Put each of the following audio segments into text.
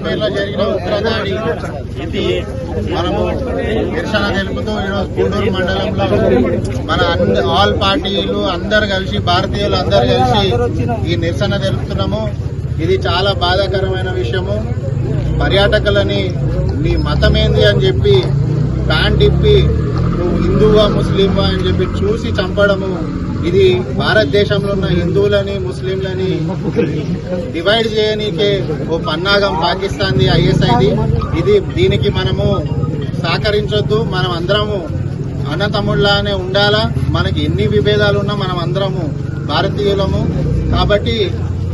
కాశ్మీర్లో జరిగిన ఉగ్రదాడి. ఇది మనము నిరసన తెలుపుతూ ఈరోజు గుంటూరు మండలంలో మన ఆల్ పార్టీలు అందరు కలిసి భారతీయులు అందరు కలిసి ఈ నిరసన తెలుపుతున్నాము. ఇది చాలా బాధాకరమైన విషయము. పర్యాటకులని నీ మతం ఏంది అని చెప్పి ప్యాంట్ ఇప్పి నువ్వు హిందువా ముస్లింవా అని చెప్పి చూసి చంపడము ఇది భారతదేశంలో ఉన్న హిందువులని ముస్లింలని డివైడ్ చేయనీకే ఓ పన్నాగం పాకిస్తాన్ది ఐఎస్ఐది ఇది. దీనికి మనము సహకరించొద్దు. మనం అందరము అన్నతమ్ముళ్ళనే ఉండాలా? మనకి ఎన్ని విభేదాలు ఉన్నా మనం అందరము భారతీయులము. కాబట్టి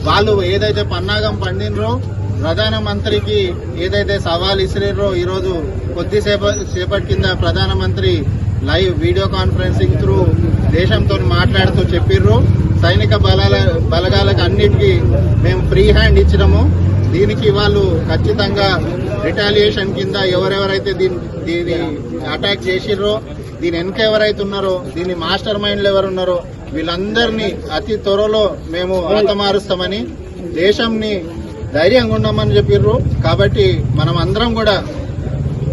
వాళ్ళు ఏదైతే పన్నాగం పండినరో ప్రధానమంత్రికి ఏదైతే సవాల్ ఇసిరిరో ఈరోజు కొద్దిసేప సేపటి కింద ప్రధానమంత్రి లైవ్ వీడియో కాన్ఫరెన్సింగ్ త్రూ దేశంతో మాట్లాడుతూ చెప్పిర్రు. సైనిక బలాల బలగాలకు అన్నిటికీ మేము ఫ్రీ హ్యాండ్ ఇచ్చినాము. దీనికి వాళ్ళు ఖచ్చితంగా రిటాలియేషన్ కింద ఎవరెవరైతే దీని దీని అటాక్ చేసిర్రో దీని వెనక ఎవరైతే ఉన్నారో దీని మాస్టర్ మైండ్లు ఎవరు ఉన్నారో వీళ్ళందరినీ అతి త్వరలో మేము హతమారుస్తామని దేశంని ధైర్యంగా ఉండమని చెప్పిర్రు. కాబట్టి మనం అందరం కూడా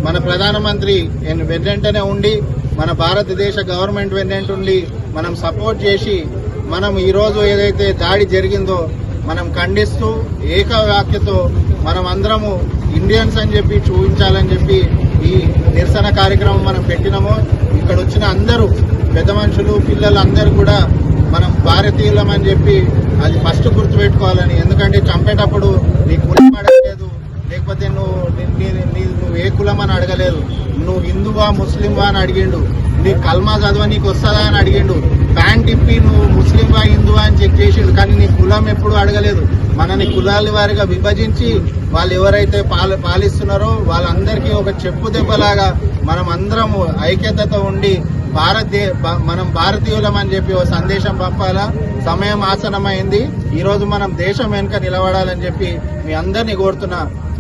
మన ప్రధానమంత్రి నేను వెళ్ళంటనే ఉండి మన భారతదేశ గవర్నమెంట్ వెన్నంటుండి మనం సపోర్ట్ చేసి మనం ఈరోజు ఏదైతే దాడి జరిగిందో మనం ఖండిస్తూ ఏకవాక్యతో మనం అందరము ఇండియన్స్ అని చెప్పి చూపించాలని చెప్పి ఈ నిరసన కార్యక్రమం మనం పెట్టినాము. ఇక్కడ వచ్చిన అందరూ పెద్ద మనుషులు పిల్లలు అందరూ కూడా మనం భారతీయులం అని చెప్పి అది ఫస్ట్ గుర్తుపెట్టుకోవాలని. ఎందుకంటే చంపేటప్పుడు నీకు కులం అడగలేదు లేకపోతే నువ్వు నీ- నీ- నీ- నువ్వు ఏ కులం అని అడగలేదు. నువ్వు హిందువా ముస్లింవా అని అడిగిండు. నీ కల్మా చదవ నీకు వస్తుందా అని అడిగిండు. ప్యాంట్ ఇప్పి నువ్వు ముస్లింవా హిందువా అని చెక్ చేసిండు. కానీ నీ కులం ఎప్పుడు అడగలేదు. మనని కులాల వారిగా విభజించి వాళ్ళు ఎవరైతే పాల పాలిస్తున్నారో వాళ్ళందరికీ ఒక చెప్పు దెబ్బలాగా మనం అందరం ఐక్యతతో ఉండి భారతీయ మనం భారతీయులం అని చెప్పి ఒక సందేశం పంపాలా. సమయం ఆసనమైంది ఈరోజు మనం దేశం వెనుక నిలబడాలని చెప్పి మీ అందరినీ కోరుతున్నా.